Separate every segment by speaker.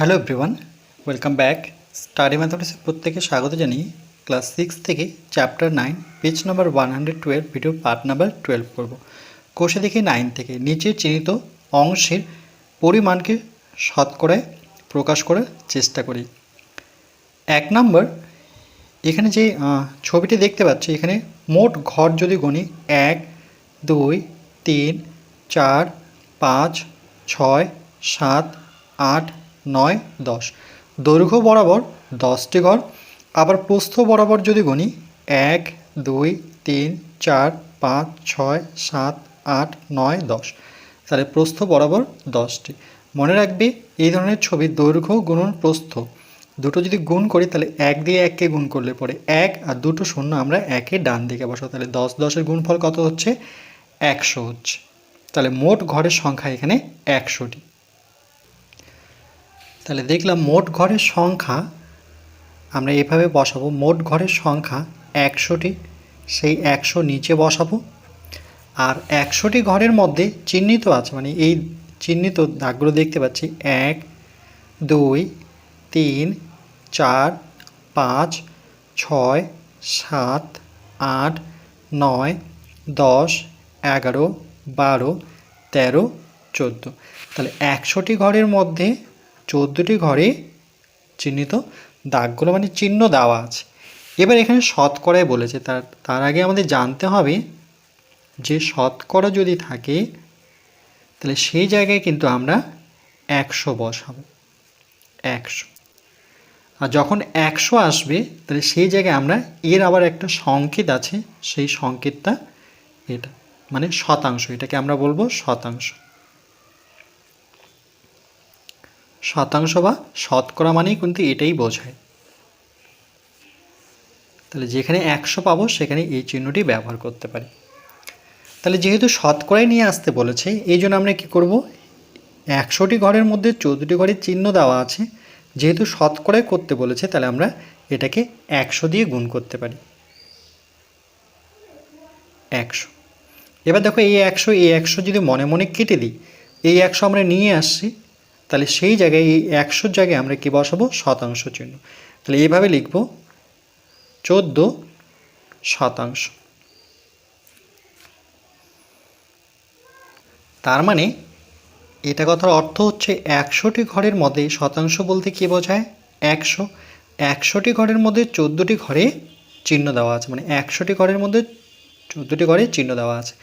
Speaker 1: Hello everyone welcome back study ম্যাথামেটিক্সের প্রত্যেকে স্বাগত জানিয়ে ক্লাস সিক্স থেকে chapter nine page number one hundred twelve video part number twelve করবো কোষে দেখি নাইন থেকে নিচে চিহ্নিত অংশের পরিমাণকে শতকরায় প্রকাশ করার চেষ্টা করি এক নম্বর এখানে যে ছবিটি দেখতে পাচ্ছি এখানে মোট ঘর যদি গণি এক দুই তিন চার পাঁচ ছয় সাত আট নয় দশ দৈর্ঘ্য বরাবর দশটি ঘর আবার প্রস্থ বরাবর যদি গুনি এক দুই তিন চার পাঁচ ছয় সাত আট নয় দশ তাহলে প্রস্থ বরাবর দশটি মনে রাখবে এই ধরনের ছবি দৈর্ঘ্য গুণন প্রস্থ দুটো যদি গুণ করি তাহলে এক দিয়ে এককে গুণ করলে পরে এক আর দুটো শূন্য আমরা একে ডান দিকে বসাবো তাহলে দশ দশের গুণফল কত হচ্ছে একশো হচ্ছে তাহলে মোট ঘরের সংখ্যা এখানে একশোটি তাহলে দেখলাম মোট ঘরের সংখ্যা আমরা এভাবে বসাবো মোট ঘরের সংখ্যা একশোটি সেই একশো নিচে বসাবো আর একশোটি ঘরের মধ্যে চিহ্নিত আছে মানে এই চিহ্নিত দাগগুলো দেখতে পাচ্ছি এক দুই তিন চার পাঁচ ছয় সাত আট নয় দশ এগারো বারো তেরো চোদ্দো তাহলে একশোটি ঘরের মধ্যে চোদ্দোটি ঘরে চিহ্নিত দাগগুলো মানে চিহ্ন দেওয়া আছে এবার এখানে শতকরায় বলেছে তার তার আগে আমাদের জানতে হবে যে শতকরা যদি থাকে তাহলে সেই জায়গায় কিন্তু আমরা একশো বসাবো একশো আর যখন একশো আসবে তাহলে সেই জায়গায় আমরা এর আবার একটা সংকেত আছে সেই সংকেতটা এটা মানে শতাংশ এটাকে আমরা বলবো শতাংশ শতাংশ বা শতকরা মানেই কিন্তু এটাই বোঝায় তাহলে যেখানে একশো পাবো সেখানে এই চিহ্নটি ব্যবহার করতে পারি তাহলে যেহেতু শতকরাই নিয়ে আসতে বলেছে এই জন্য আমরা কী করবো একশোটি ঘরের মধ্যে চোদ্দোটি ঘরের চিহ্ন দেওয়া আছে যেহেতু শতকরাই করতে বলেছে তাহলে আমরা এটাকে একশো দিয়ে গুণ করতে পারি একশো এবার দেখো এই একশো এই একশো যদি মনে মনে কেটে দিই এই একশো আমরা নিয়ে আসছি তাহলে সেই জায়গায় এই একশোর জায়গায় আমরা কি বসাবো শতাংশ চিহ্ন তাহলে এইভাবে লিখব চোদ্দো শতাংশ তার মানে এটা কথার অর্থ হচ্ছে একশোটি ঘরের মধ্যে শতাংশ বলতে কি বোঝায় একশো একশোটি ঘরের মধ্যে চোদ্দোটি ঘরে চিহ্ন দেওয়া আছে মানে একশোটি ঘরের মধ্যে চোদ্দোটি ঘরে চিহ্ন দেওয়া আছে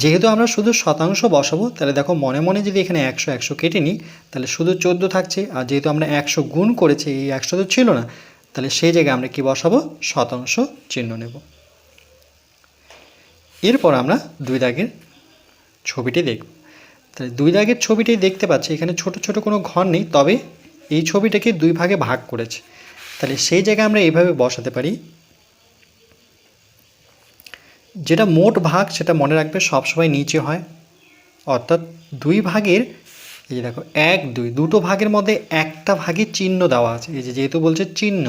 Speaker 1: যেহেতু আমরা শুধু শতাংশ বসাবো তাহলে দেখো মনে মনে যদি এখানে একশো একশো কেটে নিই তাহলে শুধু চোদ্দো থাকছে আর যেহেতু আমরা একশো গুণ করেছি এই একশো তো ছিল না তাহলে সেই জায়গায় আমরা কি বসাবো শতাংশ চিহ্ন নেব এরপর আমরা দুই দাগের ছবিটি দেখব তাহলে দুই দাগের ছবিটি দেখতে পাচ্ছি এখানে ছোট ছোট কোনো ঘর নেই তবে এই ছবিটাকে দুই ভাগে ভাগ করেছে তাহলে সেই জায়গায় আমরা এইভাবে বসাতে পারি যেটা মোট ভাগ সেটা মনে রাখবে সবসময় নিচে হয় অর্থাৎ দুই ভাগের এই যে দেখো এক দুই দুটো ভাগের মধ্যে একটা ভাগে চিহ্ন দেওয়া আছে এই যে যেহেতু বলছে চিহ্ন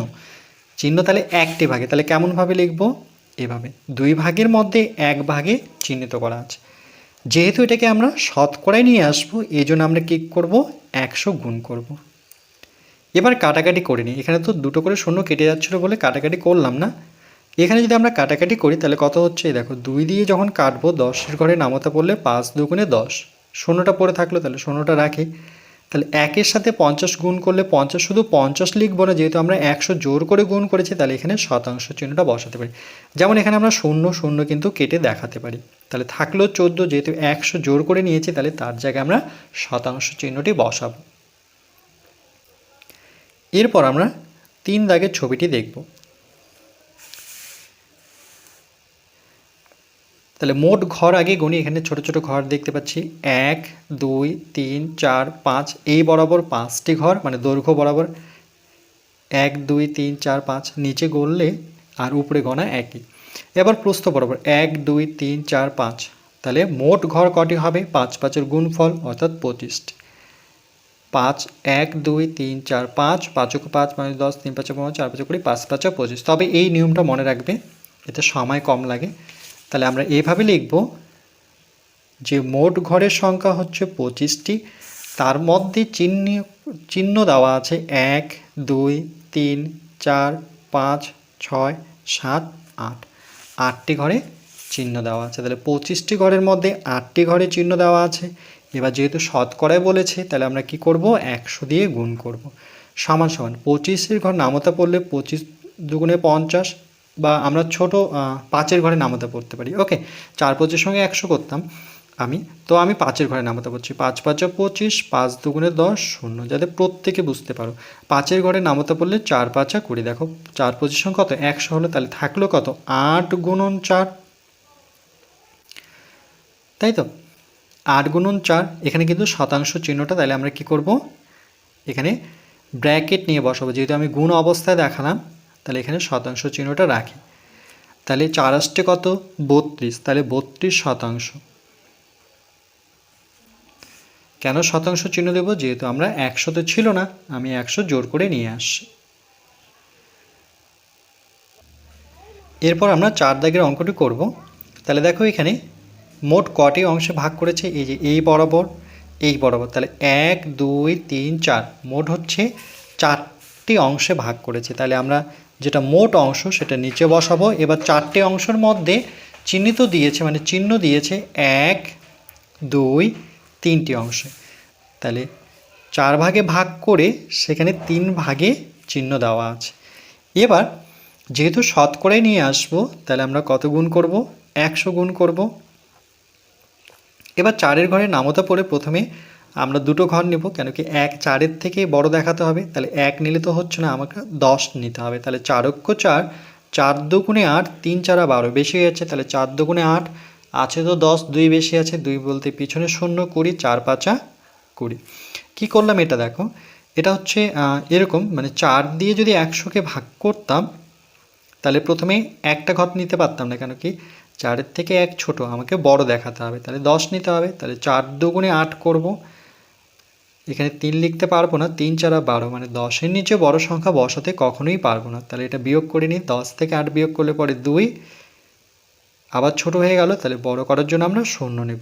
Speaker 1: চিহ্ন তাহলে একটি ভাগে তাহলে কেমনভাবে লিখব এভাবে দুই ভাগের মধ্যে এক ভাগে চিহ্নিত করা আছে যেহেতু এটাকে আমরা শতকরায় নিয়ে আসবো এই জন্য আমরা কী করব একশো গুণ করব। এবার কাটাকাটি করে নিই এখানে তো দুটো করে শূন্য কেটে যাচ্ছিলো বলে কাটাকাটি করলাম না এখানে যদি আমরা কাটাকাটি করি তাহলে কত হচ্ছে দেখো দুই দিয়ে যখন কাটবো দশের ঘরে নামাতে পড়লে পাঁচ দুগুণে দশ শূন্যটা পড়ে থাকলো তাহলে শূন্যটা রাখি তাহলে একের সাথে পঞ্চাশ গুণ করলে পঞ্চাশ শুধু পঞ্চাশ লিখবো না যেহেতু আমরা একশো জোর করে গুণ করেছি তাহলে এখানে শতাংশ চিহ্নটা বসাতে পারি যেমন এখানে আমরা শূন্য শূন্য কিন্তু কেটে দেখাতে পারি তাহলে থাকলো চোদ্দ যেহেতু একশো জোর করে নিয়েছি তাহলে তার জায়গায় আমরা শতাংশ চিহ্নটি বসাবো এরপর আমরা তিন দাগের ছবিটি দেখবো তাহলে মোট ঘর আগে গণি এখানে ছোট ছোট ঘর দেখতে পাচ্ছি এক দুই তিন চার পাঁচ এই বরাবর পাঁচটি ঘর মানে দৈর্ঘ্য বরাবর এক দুই তিন চার পাঁচ নিচে গড়লে আর উপরে গণা একই এবার প্রস্থ বরাবর এক দুই তিন চার পাঁচ তাহলে মোট ঘর কটি হবে পাঁচ পাঁচের গুণফল অর্থাৎ পঁচিশটি পাঁচ এক দুই তিন চার পাঁচ পাঁচক পাঁচ পাঁচ দশ তিন পাঁচ পাঁচ চার পাঁচ কুড়ি পাঁচ পাঁচ পঁচিশ তবে এই নিয়মটা মনে রাখবে এতে সময় কম লাগে তাহলে আমরা এভাবে লিখব যে মোট ঘরের সংখ্যা হচ্ছে পঁচিশটি তার মধ্যে চিহ্ন চিহ্ন দেওয়া আছে এক দুই তিন চার পাঁচ ছয় সাত আট আটটি ঘরে চিহ্ন দেওয়া আছে তাহলে পঁচিশটি ঘরের মধ্যে আটটি ঘরে চিহ্ন দেওয়া আছে এবার যেহেতু শতকরায় বলেছে তাহলে আমরা কি করব একশো দিয়ে গুণ করব সমান সমান পঁচিশের ঘর নামতা পড়লে পঁচিশ দুগুণে পঞ্চাশ বা আমরা ছোট পাঁচের ঘরে নামাতে পড়তে পারি ওকে চার পঁচিশের সঙ্গে একশো করতাম আমি তো আমি পাঁচের ঘরে নামাতে পড়ছি পাঁচ পাঁচ পঁচিশ পাঁচ দুগুণে দশ শূন্য যাতে প্রত্যেকে বুঝতে পারো পাঁচের ঘরে নামাতে পড়লে চার পাঁচা কুড়ি দেখো চার পঁচিশ সঙ্গে কত একশো হলো তাহলে থাকলো কত আট গুণন চার তাই তো আট গুণন চার এখানে কিন্তু শতাংশ চিহ্নটা তাহলে আমরা কি করব এখানে ব্র্যাকেট নিয়ে বসাবো যেহেতু আমি গুণ অবস্থায় দেখালাম তাহলে এখানে শতাংশ চিহ্নটা রাখি তাহলে চার আসতে কত বত্রিশ তাহলে বত্রিশ শতাংশ কেন শতাংশ চিহ্ন দেব যেহেতু আমরা একশোতে ছিল না আমি একশো জোর করে নিয়ে আসছি এরপর আমরা চার দাগের অঙ্কটি করব তাহলে দেখো এখানে মোট কটি অংশে ভাগ করেছে এই যে এই বরাবর এই বরাবর তাহলে এক দুই তিন চার মোট হচ্ছে চারটি অংশে ভাগ করেছে তাহলে আমরা যেটা মোট অংশ সেটা নিচে বসাবো এবার চারটে অংশের মধ্যে চিহ্নিত দিয়েছে মানে চিহ্ন দিয়েছে এক দুই তিনটি অংশে তাহলে চার ভাগে ভাগ করে সেখানে তিন ভাগে চিহ্ন দেওয়া আছে এবার যেহেতু শতকরে নিয়ে আসবো তাহলে আমরা কত গুণ করব একশো গুণ করব এবার চারের ঘরে নামতা পড়ে প্রথমে আমরা দুটো ঘর নেব কেন কি এক চারের থেকে বড় দেখাতে হবে তাহলে এক নিলে তো হচ্ছে না আমাকে দশ নিতে হবে তাহলে চারক্য চার চার দুগুণে আট তিন চারা বারো বেশি হয়ে যাচ্ছে তাহলে চার দুগুণে আট আছে তো দশ দুই বেশি আছে দুই বলতে পিছনে শূন্য কুড়ি চার পাঁচা কুড়ি কী করলাম এটা দেখো এটা হচ্ছে এরকম মানে চার দিয়ে যদি একশোকে ভাগ করতাম তাহলে প্রথমে একটা ঘর নিতে পারতাম না কেন কি চারের থেকে এক ছোট আমাকে বড় দেখাতে হবে তাহলে দশ নিতে হবে তাহলে চার দুগুণে আট করবো এখানে তিন লিখতে পারবো না তিন চারা বারো মানে দশের নিচে বড় সংখ্যা বসাতে কখনোই পারবো না তাহলে এটা বিয়োগ করে নিই দশ থেকে আট বিয়োগ করলে পরে দুই আবার ছোট হয়ে গেল তাহলে বড় করার জন্য আমরা শূন্য নেব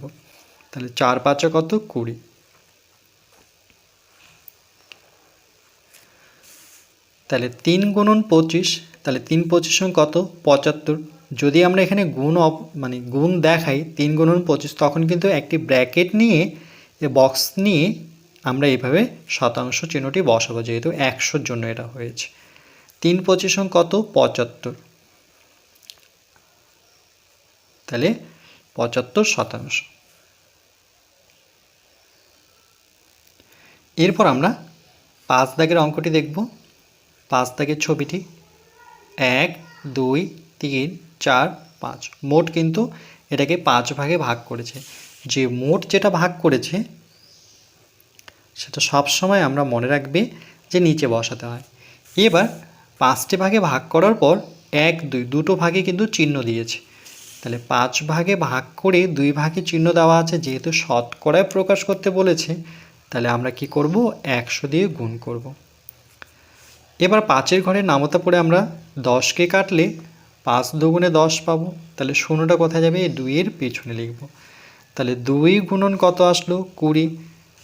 Speaker 1: তাহলে চার পাঁচে কত কুড়ি তাহলে তিন গুণন পঁচিশ তাহলে তিন পঁচিশ কত পঁচাত্তর যদি আমরা এখানে গুণ অপ মানে গুণ দেখাই তিন গুণন পঁচিশ তখন কিন্তু একটি ব্র্যাকেট নিয়ে বক্স নিয়ে আমরা শতাংশ চিহ্নটি বসাবো যেহেতু একশোর জন্য এটা হয়েছে তিন পঁচিশং কত পঁচাত্তর তাহলে পঁচাত্তর শতাংশ এরপর আমরা পাঁচ দাগের অঙ্কটি দেখব পাঁচ দাগের ছবিটি এক দুই তিন চার পাঁচ মোট কিন্তু এটাকে পাঁচ ভাগে ভাগ করেছে যে মোট যেটা ভাগ করেছে সেটা সব সময় আমরা মনে রাখবে যে নিচে বসাতে হয় এবার পাঁচটি ভাগে ভাগ করার পর এক দুই দুটো ভাগে কিন্তু চিহ্ন দিয়েছে তাহলে পাঁচ ভাগে ভাগ করে দুই ভাগে চিহ্ন দেওয়া আছে যেহেতু শতকরায় প্রকাশ করতে বলেছে তাহলে আমরা কি করব একশো দিয়ে গুণ করব। এবার পাঁচের ঘরে নামতা পড়ে আমরা দশকে কাটলে পাঁচ দুগুণে দশ পাবো তাহলে শূন্যটা কোথায় যাবে দুইয়ের পেছনে লিখব তাহলে দুই গুণন কত আসলো কুড়ি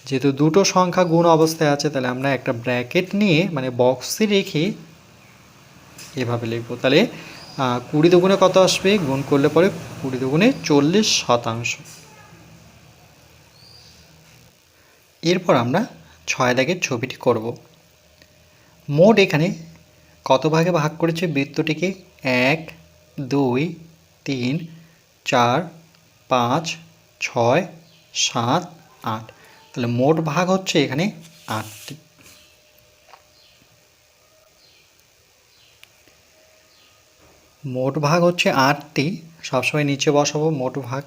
Speaker 1: যেহেতু দুটো সংখ্যা গুণ অবস্থায় আছে তাহলে আমরা একটা ব্র্যাকেট নিয়ে মানে বক্সে রেখে এভাবে লিখবো তাহলে কুড়ি দুগুণে কত আসবে গুণ করলে পরে কুড়ি দুগুণে চল্লিশ শতাংশ এরপর আমরা ছয় দাগের ছবিটি করব মোট এখানে কত ভাগে ভাগ করেছে বৃত্তটিকে এক দুই তিন চার পাঁচ ছয় সাত আট তাহলে মোট ভাগ হচ্ছে এখানে আটটি মোট ভাগ হচ্ছে আটটি সবসময় নিচে বসাবো মোট ভাগ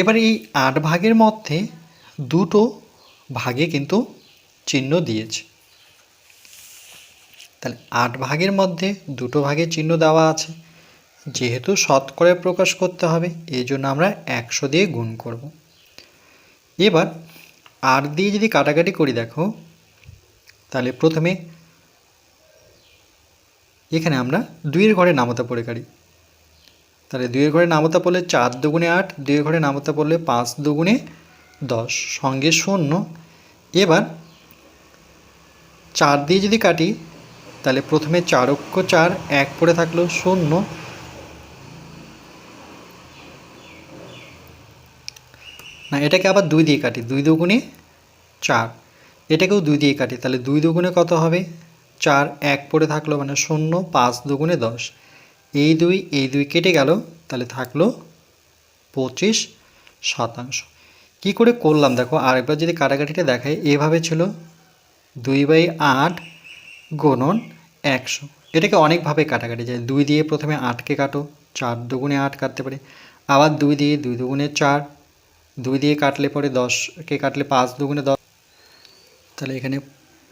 Speaker 1: এবার এই আট ভাগের মধ্যে দুটো ভাগে কিন্তু চিহ্ন দিয়েছে তাহলে আট ভাগের মধ্যে দুটো ভাগে চিহ্ন দেওয়া আছে যেহেতু শতকরে প্রকাশ করতে হবে এই জন্য আমরা একশো দিয়ে গুণ করব। এবার আর দিয়ে যদি কাটাকাটি করি দেখো তাহলে প্রথমে এখানে আমরা দুইয়ের ঘরে নামতা পড়ে কারি তাহলে দুইয়ের ঘরে নামতা পড়লে চার দুগুণে আট দুইয়ের ঘরে নামতা পড়লে পাঁচ দুগুণে দশ সঙ্গে শূন্য এবার চার দিয়ে যদি কাটি তাহলে প্রথমে চারক্ষ চার এক পড়ে থাকলো শূন্য না এটাকে আবার দুই দিয়ে কাটি দুই দুগুণে চার এটাকেও দুই দিয়ে কাটি তাহলে দুই দুগুণে কত হবে চার এক পড়ে থাকলো মানে শূন্য পাঁচ দুগুণে দশ এই দুই এই দুই কেটে গেল তাহলে থাকলো পঁচিশ শতাংশ কি করে করলাম দেখো আরেকবার যদি কাটাকাটিটা দেখায় এভাবে ছিল দুই বাই আট গুণন একশো এটাকে অনেকভাবে কাটাকাটি যায় দুই দিয়ে প্রথমে আটকে কাটো চার দুগুণে আট কাটতে পারি আবার দুই দিয়ে দুই দুগুণে চার দুই দিয়ে কাটলে পরে দশকে কাটলে পাঁচ দুগুণে দশ তাহলে এখানে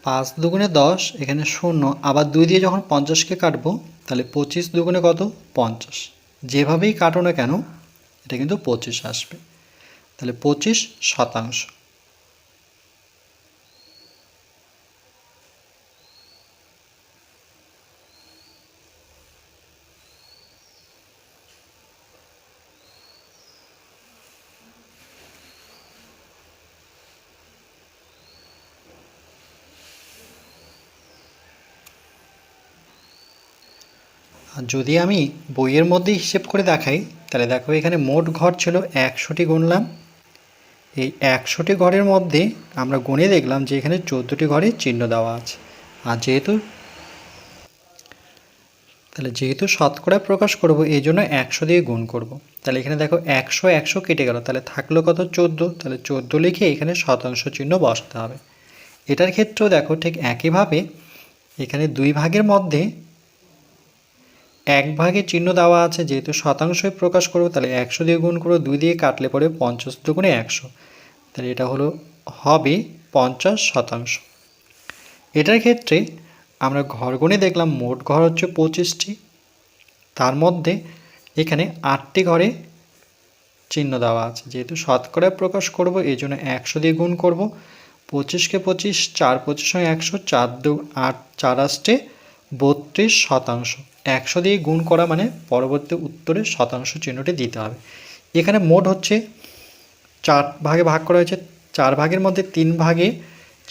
Speaker 1: পাঁচ দুগুণে দশ এখানে শূন্য আবার দুই দিয়ে যখন পঞ্চাশকে কাটবো তাহলে পঁচিশ দুগুণে কত পঞ্চাশ যেভাবেই কাটো না কেন এটা কিন্তু পঁচিশ আসবে তাহলে পঁচিশ শতাংশ যদি আমি বইয়ের মধ্যে হিসেব করে দেখাই তাহলে দেখো এখানে মোট ঘর ছিল একশোটি গুনলাম এই একশোটি ঘরের মধ্যে আমরা গুনে দেখলাম যে এখানে চোদ্দোটি ঘরে চিহ্ন দেওয়া আছে আর যেহেতু তাহলে যেহেতু শতকরা প্রকাশ করব এই জন্য একশো দিয়ে গুণ করব। তাহলে এখানে দেখো একশো একশো কেটে গেল তাহলে থাকলো কত চোদ্দ তাহলে চোদ্দো লিখে এখানে শতাংশ চিহ্ন বসাতে হবে এটার ক্ষেত্রেও দেখো ঠিক একইভাবে এখানে দুই ভাগের মধ্যে এক ভাগে চিহ্ন দেওয়া আছে যেহেতু শতাংশই প্রকাশ করবো তাহলে একশো দিয়ে গুণ করবো দুই দিয়ে কাটলে পরে পঞ্চাশ দুগুণে একশো তাহলে এটা হলো হবে পঞ্চাশ শতাংশ এটার ক্ষেত্রে আমরা ঘর গুণে দেখলাম মোট ঘর হচ্ছে পঁচিশটি তার মধ্যে এখানে আটটি ঘরে চিহ্ন দেওয়া আছে যেহেতু শতকরা প্রকাশ করব এই জন্য একশো দিয়ে গুণ করব পঁচিশকে পঁচিশ চার পঁচিশ একশো চার দু আট চার আসছে বত্রিশ শতাংশ একশো দিয়ে গুণ করা মানে পরবর্তী উত্তরে শতাংশ চিহ্নটি দিতে হবে এখানে মোট হচ্ছে চার ভাগে ভাগ করা হয়েছে চার ভাগের মধ্যে তিন ভাগে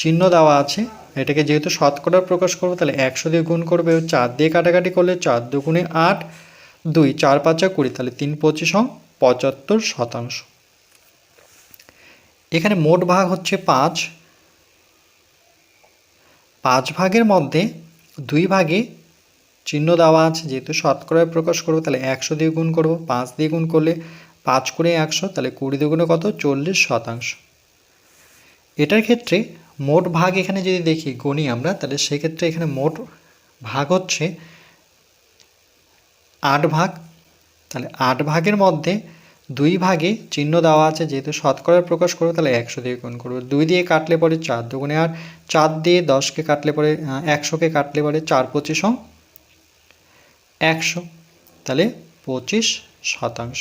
Speaker 1: চিহ্ন দেওয়া আছে এটাকে যেহেতু শতকরা প্রকাশ করবো তাহলে একশো দিয়ে গুণ করবে চার দিয়ে কাটাকাটি করলে চার দুগুণে আট দুই চার পাঁচা কুড়ি তাহলে তিন পঁচিশ অং পঁচাত্তর শতাংশ এখানে মোট ভাগ হচ্ছে পাঁচ পাঁচ ভাগের মধ্যে দুই ভাগে চিহ্ন দেওয়া আছে যেহেতু শতকরায় প্রকাশ করবো তাহলে একশো দিয়ে গুণ করবো পাঁচ দিয়ে গুণ করলে পাঁচ করে একশো তাহলে কুড়ি দুগুণে কত চল্লিশ শতাংশ এটার ক্ষেত্রে মোট ভাগ এখানে যদি দেখি গণি আমরা তাহলে সেক্ষেত্রে এখানে মোট ভাগ হচ্ছে আট ভাগ তাহলে আট ভাগের মধ্যে দুই ভাগে চিহ্ন দেওয়া আছে যেহেতু শতকরায় প্রকাশ করবো তাহলে একশো দিয়ে গুণ করবো দুই দিয়ে কাটলে পরে চার দুগুণে আট চার দিয়ে দশকে কাটলে পরে একশোকে কাটলে পরে চার পঁচিশ একশো তাহলে পঁচিশ শতাংশ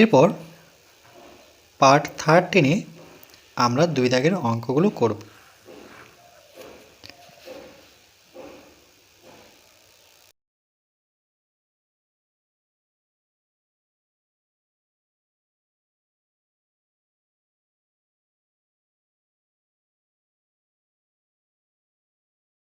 Speaker 1: এরপর পার্ট থার্টিনে আমরা দুই দাগের অঙ্কগুলো করব